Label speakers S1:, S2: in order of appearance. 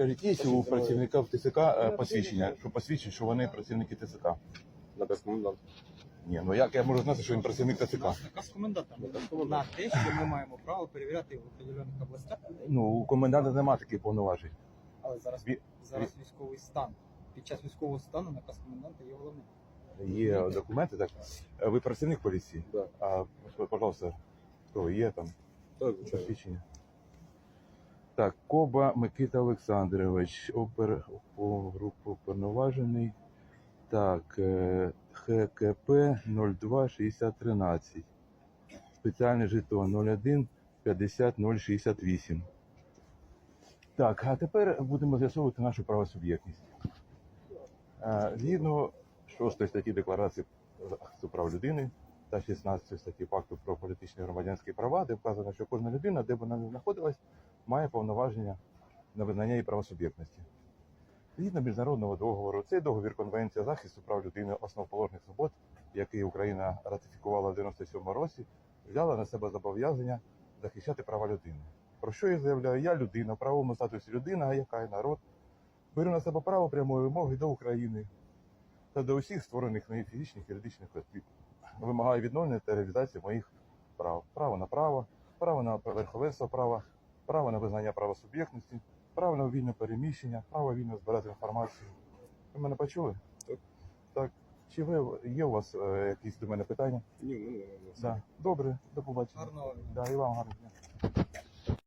S1: Скажіть, є у працівників ТЦК е, посвідчення, що посвідчить, що вони працівники ТЦК?
S2: Наказ коменданта.
S1: Ні, ну як я можу знати, що він працівник ТЦК?
S3: Наказ коменданта
S2: Наказ
S3: на
S2: коменданта.
S3: те, що ми маємо право перевіряти в определених областях,
S1: Ну, у коменданта немає таких повноважень.
S3: але зараз,
S1: Ві-
S3: зараз військовий стан. Під час військового стану наказ коменданта є головним.
S1: Є документи, так? Е, Ви працівник поліції?
S2: Да.
S1: А, пожалуйста, хто ви є там?
S2: Так, звичайно.
S1: Посвідчення. Так, Коба Микита Олександрович, опер групу повноважений. Так, е, ХКП 026013. Спеціальний жетон 01 50 068. Так, а тепер будемо з'ясовувати нашу правосуб'єктність. Е, Згідно 6 статті Декларації прав людини та 16 статті Пакту про політичні і громадянські права, де вказано, що кожна людина, де б вона не знаходилась, має повноваження на визнання її правосуб'єктності. Згідно міжнародного договору, цей договір Конвенція захисту прав людини основоположних свобод, який Україна ратифікувала в 97-му році, взяла на себе зобов'язання захищати права людини. Про що я заявляю? Я людина, в правовому статусі людина, яка є народ. Беру на себе право прямої вимоги до України та до усіх створених нею фізичних і юридичних осіб. Вимагаю відновлення та реалізації моїх прав. Право на право, право на верховенство права, право на визнання правосуб'єктності, право на вільне переміщення, право вільно збирати інформацію. Ви мене почули?
S2: Так.
S1: Так. Чи ви є у вас е, якісь до мене питання?
S2: Ні, ну, ну, ну,
S1: Да. Добре, до побачення.
S3: Гарного
S1: Да, і вам гарного дня.